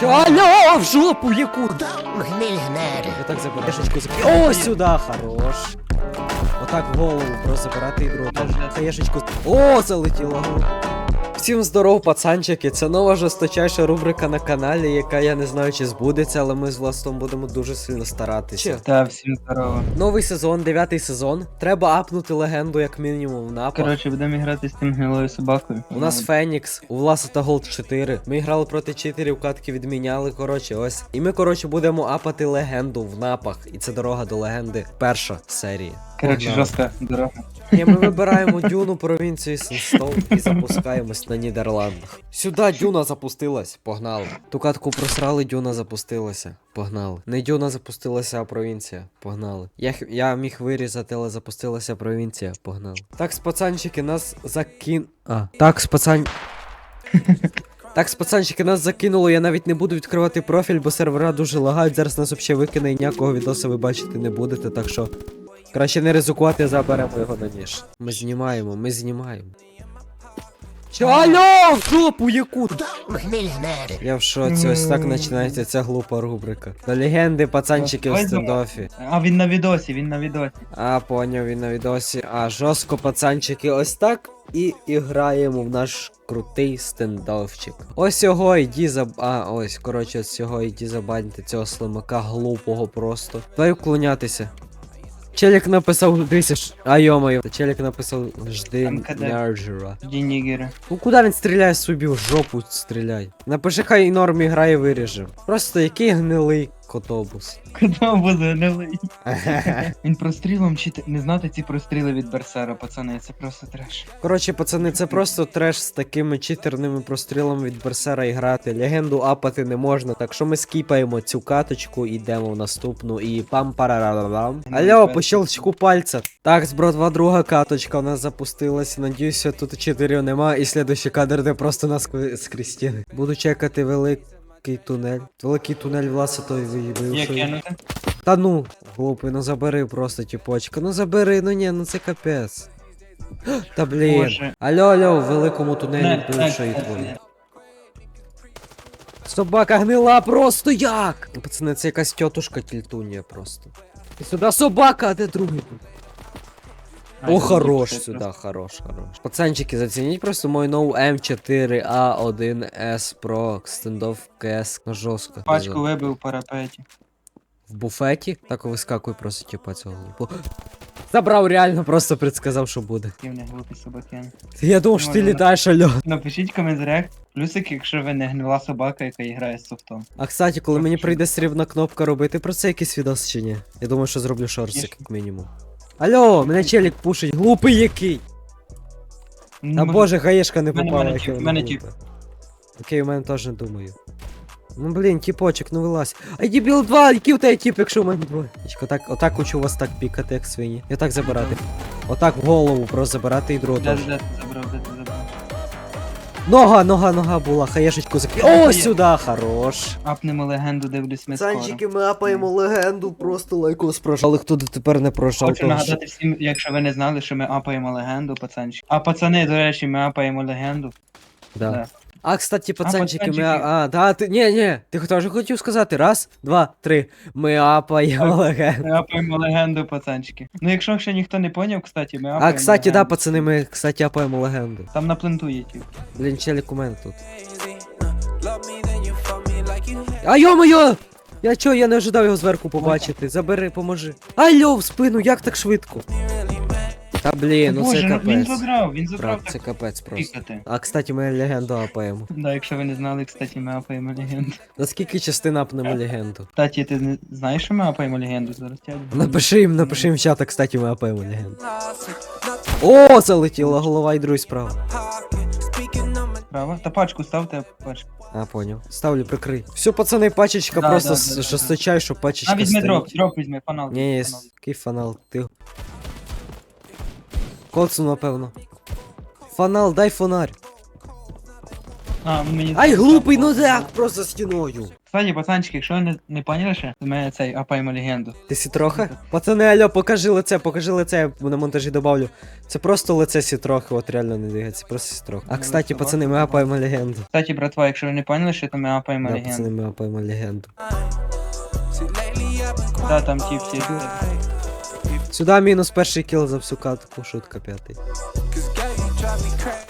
Чо, алло, в жопу яку? Гниль-гнери. Отак забирай. Хаєшечку закинь. О, сюди, хорош. Отак в голову просто забирати і дротом. Хаєшечку. О, залетіло. Всім здоров, пацанчики. Це нова жорсточайша рубрика на каналі, яка я не знаю, чи збудеться, але ми з Властом будемо дуже сильно старатися. Та, всім здорово. Новий сезон, дев'ятий сезон. Треба апнути легенду, як мінімум, в напад. Коротше, будемо грати з тим гнилою собакою. У нас Фенікс, у Власа та Голд 4. Ми грали проти читерів, катки відміняли. Коротше, ось. І ми, коротше, будемо апати легенду в напах. І це дорога до легенди. Перша серія. Коротше, жорстка дорога. Ні, ми вибираємо дюну провінцію Сенстоун і запускаємось на Нідерландах. Сюди дюна запустилась. Погнали. Ту катку просрали, дюна запустилася. Погнали. Не дюна запустилася, а провінція. Погнали. Я, я міг вирізати, але запустилася провінція. Погнали. Так, спацанчики, нас закин. А, так, спацан. Так, спацанчики, нас закинуло, я навіть не буду відкривати профіль, бо сервера дуже лагають. Зараз нас взагалі викине і ніякого відоса ви бачити не будете, так що. Краще не ризикувати, заберемо його на ніж. Ми знімаємо, ми знімаємо. Чо, алло, в жопу яку? Я в шоці, ось так починається ця глупа рубрика. До легенди пацанчики в стендофі. А, він на відосі, він на відосі. А, поняв він на відосі. А, жорстко, пацанчики, ось так і, і граємо в наш крутий стендовчик. Ось його іді заб... А, ось, коротше, ось його іді забаньте цього слимака глупого просто. Дай уклонятися. Челік написал, дивись, а йомаю. Челик написал, жди МКД. Нерджера. Жди нігери. Ну куди він стріляє собі в жопу стріляй. Напиши, хай нормі грає виріже. Просто який гнилий котобус. Куди гнилий? Він прострілом чи не знати ці простріли від Берсера, пацани, це просто треш. Коротше, пацани, це просто треш з такими читерними прострілами від берсера і грати. Легенду апати не можна, так що ми скіпаємо цю каточку, йдемо в наступну і пам парарарам. Алло, по щелчку пальця. Так, збродва, друга каточка у нас запустилась. Надіюся, тут читерів нема, і слідуючий кадр, де просто нас кви- скрістіли. Буду чекати великий тунель. Великий тунель власа той Як кинути? Та ну, глупий, ну забери просто тіпочка. Ну забери, ну ні, ну це капець. Та блін. Алло, алло, в великому тунелі Не, бившої твої. Собака гнила просто як! Пацани, це якась тьотушка тільтунія просто. І сюди собака, а де другий? тут? А, О, хорош сюди, хорош, хорош. Пацанчики, зацініть просто мою нову М4А1С Pro стендов КС на жорстко. Пачку вибив в парапеті. В буфеті? Так вискакуй просто типа цього глупо. Забрав реально, просто предсказав, що буде. Я думав, що ти Можна. літаєш, альо. Напишіть в коментарях плюсик, якщо ви не гнила собака, яка грає з софтом. А кстати, коли мені прийде срібна кнопка робити, про це якийсь відос чи ні? Я думаю, що зроблю шорсик, як мінімум. Алло, мене челік пушить, глупий який! Та боже, гаєшка не мене- попала, мене тіп, воно мене тіп. Окей, у мене теж не думаю. Ну блін, тіпочок, ну вилазь. Ай, дебіл 2, який у тебе тіп, якщо у мене двоє. Отак, отак хочу вас так пікати, як свині. І отак забирати. Отак в голову просто забирати і дротом. де забрав? Нога, нога, нога була, хаєшечку закрив. О, сюди, хорош. Апнемо легенду, дивлюсь ми скоро. Санчики, ми апаємо легенду, просто лайкос прожали, хто дотепер не прожав. Хочу нагадати всім, якщо ви не знали, що ми апаємо легенду, пацанчики. А пацани, до речі, ми апаємо легенду. Да. А, кстати, пацанчики, ми... А, да, ти... Ні, ні, ти теж хотів сказати. Раз, два, три. Ми апаємо легенду. Ми апаємо легенду, пацанчики. Ну якщо ще ніхто не поняв, кстати, ми апаємо А, кстати, да, легенду. пацани, ми, кстати, апаємо легенду. Там на пленту є тіп. Блін, челік у мене тут. А йо-моє! Я чо, я не ожидав його зверху побачити. Забери, поможи. Алло, в спину, як так швидко? Та блін, ну Боже, це ну він капець. він заграв Брат, це так капець просто. пікати. А, кстати, ми легенду апаємо. Да, якщо ви не знали, кстати, ми апаємо легенду. Наскільки частин апнемо легенду? Кстати, ти не знаєш, що ми апаємо легенду зараз? Я... Напиши їм, напиши їм в чат, а, кстати, ми апаємо легенду. О, залетіла голова і другий справа. Права? Та пачку ставте пачку. А, понял. Ставлю, прикрий. Все, пацани, пачечка Да, просто да, с- да, да, жорсточай, що пачечка А візьми стоїть. дроп, дроп візьми, фанал. Ні, є фанал. який фанал, ти. Коцу, напевно. Фанал, дай фонарь. А, мені Ай, глупий, ну як просто стіною. Кстати, пацанчики, якщо ви не, не поняли ще, то ми цей апаємо легенду. Ти сітрохи? Пацани, алло, покажи лице, покажи лице, я на монтажі добавлю. Це просто лице сітрохи, от реально не двигається, просто сітрохи. А Ну, кстати, пацани, ми апаємо легенду. Кстати, братва, якщо ви не поняли ще, то ми апаємо Да, легенду. пацани, ми апаємо легенду. Да, там ті всі. Сюда мінус перший кіл за всю катку, шутка п'ятий.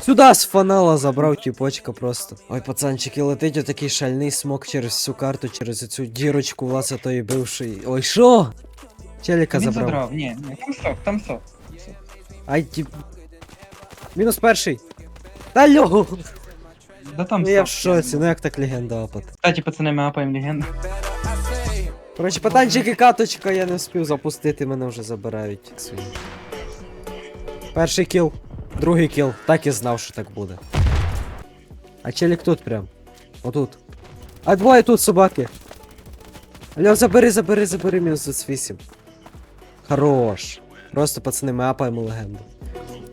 Сюда з фанала забрав тіпочка просто. Ой, пацанчики, летить отакий шальний смок через всю карту, через цю дірочку власне тої бившої. Ой, що? Челіка Він забрав. задрав, ні, ні, там сок, там сок. Ай, тип. Мінус перший. Та льо! Да там Ну я в сок, шоці, ну як так легенда апати. Кстати, пацани, ми апаємо легенду. Коротше, патанчики каточка, я не встиг запустити, мене вже забирають. Перший кіл, другий кіл, так і знав, що так буде. А челік тут прям. Отут. А двоє тут собаки. Алло, забери, забери, забери, мінус 28. Хорош. Просто пацани, ми апаємо легенду.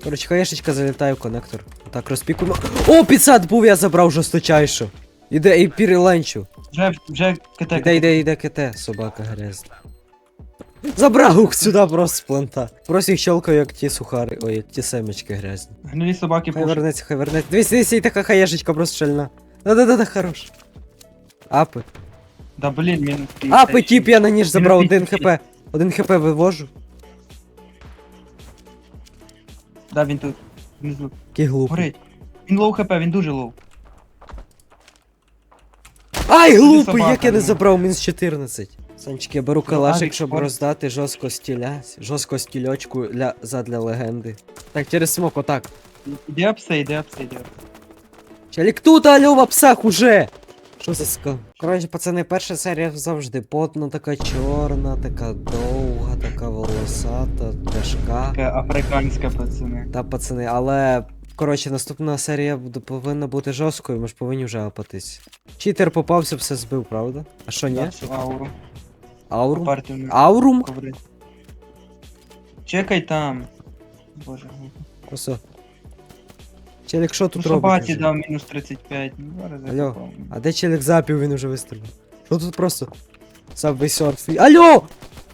Коротше, хаєшечка залітає в коннектор. Так, розпікуємо. О, 50 був, я забрав жорсточайшу. Іде і піріленчу. Вже, вже КТ. Іде, іде, іде КТ, собака грязна. Забрав ух сюди просто з плента. Просто їх щелкаю, як ті сухари, ой, як ті семечки грязні. Гнилі собаки Хай пушать. вернеться, хай вернеться. Дивись, дивись, і така хаєшечка просто шальна. Да-да-да, хорош. Апи. Да блін, мінус. Апи, тіп, я на ніж забрав Мінус один 50. хп. Один хп вивожу. Да, він тут. Внизу. Який глупий. Горить. Він лоу хп, він дуже лоу. Ай, глупий, як я не ну. забрав мінус 14. Санчик, я беру калашик, щоб роздати жорстко стіля, жорстко стільочку для, задля легенди. Так, через смок, отак. Іди апси, іди апси, іди апси. Челік тут, алло, в псах уже! Що за скам? Коротше, пацани, перша серія завжди потна, така чорна, така довга, така волосата, тяжка. Така африканська, пацани. Та пацани, але. Коротше, наступна серія буде- повинна бути жорсткою, ми ж повинні вже апатись. Читер попався, все збив, правда? А що ні? Ауру. Аурум? Партію Аурум? Чекай там. Боже. Просто. Челік, що Ну, тут робить? собаці дав мінус 35. Ну, Алло. попав. А де челік запів, він уже вистрілив. Що тут просто? Subway Surf. Алло!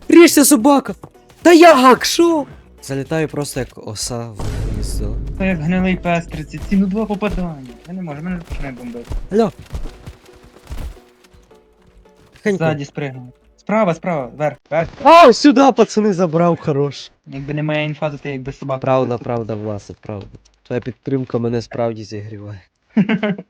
Ріжся, собака! Та як? Що? Залітаю просто як оса в гніздо. Це як гнилий пес 37, ну два попадання. Я не можу, мене починає бомбити. Алло! Тихенько. Ззаді спригнув. Справа, справа, вверх, вверх. А, сюди, пацани, забрав, хорош. Якби не моя інфа, то ти якби собака. Правда, правда, Власа, правда. Твоя підтримка мене справді зігріває.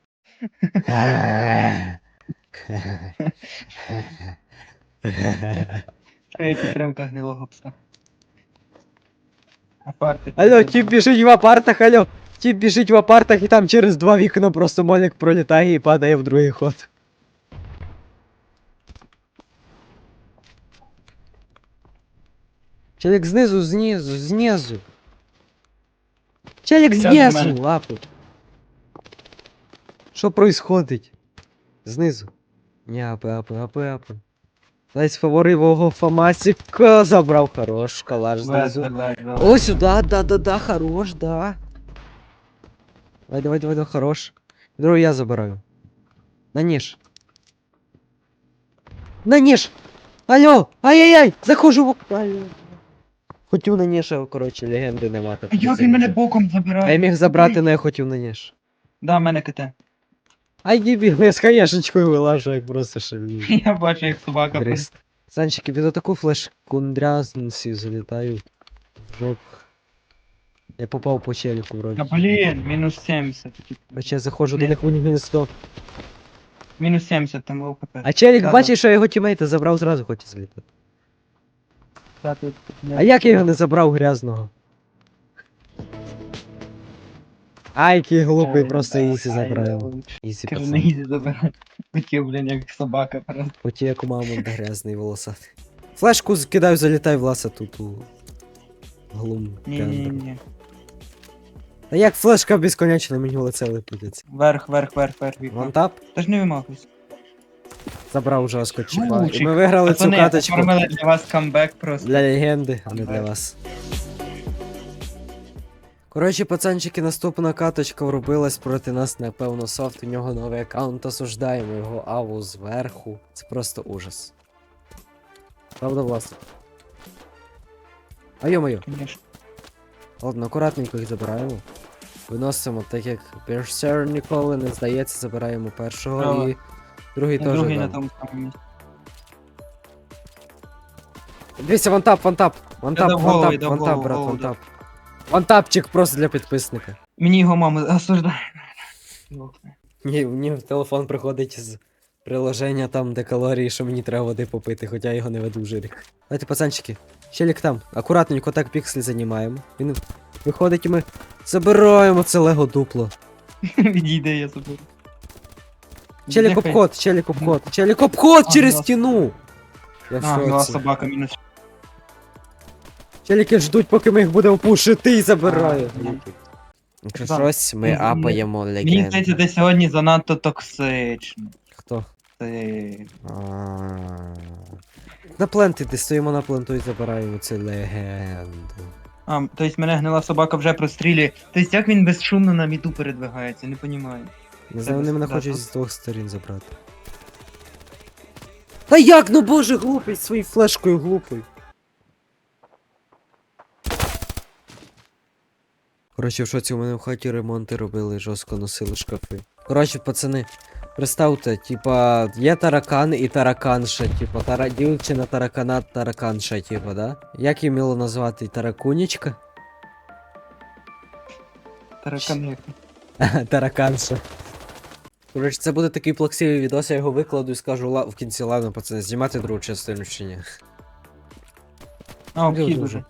Твоя підтримка гнилого пса. А парти. Алло, тіп біжить в апартах, алло. Тіп біжить в апартах і там через два вікна просто молік пролітає і падає в другий ход. Челік знизу, знизу, знизу. Челік Щас до знизу, мене. лапу. Що происходить? Знизу. Ні, апи, апи, апи, апи. Десь фаворивого Фамасіка забрав. Хорош, калаш знизу. О, сюда, да-да-да, хорош, да. Давай, давай, давай, давай, хорош. Другой я забираю. На ніж. На ніж! Алло! Ай-яй-яй! Заходжу в Алло. Хотів на ніж, а, коротше, легенди нема. так Як він мене боком забирає? А я міг забрати, але я хотів на ніж. Да, в мене КТ. Ай, дібі, я з хаєшечкою вилажу, як просто шальний. Я бачу, як собака. Гриз. Санчики, від отаку флеш-кундрязниці залітаю в жоп. Я попав по челіку вроді. Та блін, мінус 70. Бач, я заходжу до них в гніздо. Мінус 70, там хп. А челік Да-да. бачиш, що його тімейта забрав, зразу хоче залітати. Та тут не- А як я його не забрав грязного? Ай, який глупий, просто да, ізі ай, забрав. Ізі Кажу, не пацан. забирати. Хотів, блін, як собака просто. Хоті як у мами грязний волосатий. Флешку кидаю, залітай власа тут у глум. Ні, ні, ні. А як флешка безконечна, мені в лице липиться. Верх, верх, верх, верх, вікно. Вантап Та ж не вимахуйся. забрав жорстко чіпа. І ми виграли цю Пацани, каточку оформили для вас камбек просто. для легенди, а не для вас. Коротше, пацанчики, наступна каточка вробилась проти нас, напевно, софт. У нього новий аккаунт, осуждаємо його аву зверху. Це просто ужас. Правда, власне? А йо-моє. Ладно, акуратненько їх забираємо. Виносимо, так як Берсер ніколи не здається, забираємо першого Право. і другий теж. другий на тому самому місці. Дивіться, вантап, вантап, вантап, вантап, вантап, брат, вантап. Вантапчик просто для підписника. Мені його мама осуждає. Ні, мені в телефон приходить з приложення там, де калорії, що мені треба води попити, хоча я його не веду в жирі. Давайте, пацанчики, челік там, акуратненько так пікселі займаємо. Він виходить і ми забираємо це лего дупло. Відійде, я забуду. Челік обход, челік обход, челік обход через ну, стіну. Я в шоці. собака мінус. Челіки ждуть, поки ми їх будемо пушити і забираю. Якщо Да. щось, ми Мені- апаємо Мені здається, ти сьогодні занадто токсично. Хто? Ти... А. На пленти, де стоїмо на пленту і забираємо цю легенду. А, тобто мене гнила собака вже прострілює. Тобто як він безшумно на міду передвигається, не розумію. Не знаю, вони мене да, хочуть з двох сторін забрати. Та як, ну боже, глупий, своєю флешкою глупий. Коротше, в шоці у мене в хаті ремонти робили, жорстко носили шкафи. Коротше, пацани, представте, типа, є таракан і тараканша, типа, тара... дівчина таракана тараканша, типа, да? Як її мило назвати? Таракунічка? Таракани. Тараканша. Коротше, це буде такий плаксивий відос, я його викладу і скажу ла- в кінці, ладно, пацани, знімати другу частину чи ні. А, обхід Дуже.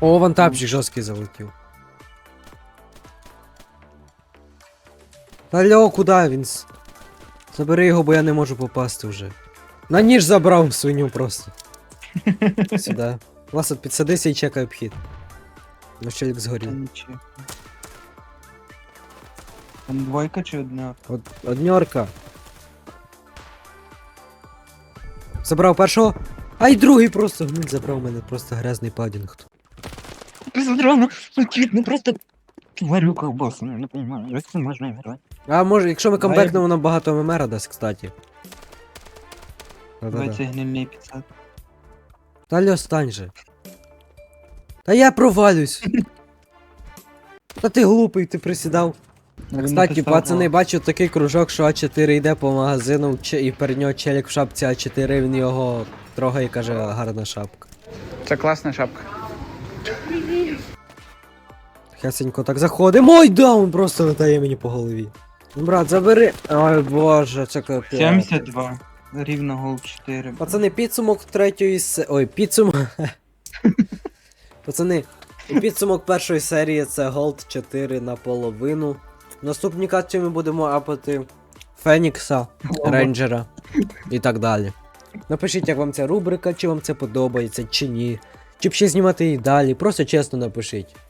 Уже. О, вантапчик жорсткий залетів. Алло, куди він? Забери його, бо я не можу попасти вже. На ніж забрав свиню просто. Сюди. Власне, підсадися і чекай обхід. Ну, челік Та згорів. Там двойка чи одна? Од... Одньорка. Забрав першого. А й другий просто гниль забрав мене, просто грязний падінг. Безодранно, ну просто варю ковбасу, не розумію, як це можна грати. А може, якщо ми камбекнемо, нам багато мемера дасть, кстати. Давай Да-да-да. гнильний підсад. Та льо, стань же. Та я провалюсь. Та ти глупий, ти присідав. Кстати, пацани, бачу такий кружок, що А4 йде по магазину і перед нього челік в шапці А4, він його трогає і каже, гарна шапка. Це класна шапка. Хесенько так заходимо. Ой, даун просто летає мені по голові. Брат, забери. Ой боже, це капець. 72. Рівно гол 4. Пацани, підсумок третьої се... Ой, підсумок. Пацани, підсумок першої серії це Голд 4 наполовину. В наступній катці ми будемо апати Фенікса, Рейнджера і так далі. Напишіть, як вам ця рубрика, чи вам це подобається, чи ні. Чи б ще знімати її далі. Просто чесно напишіть.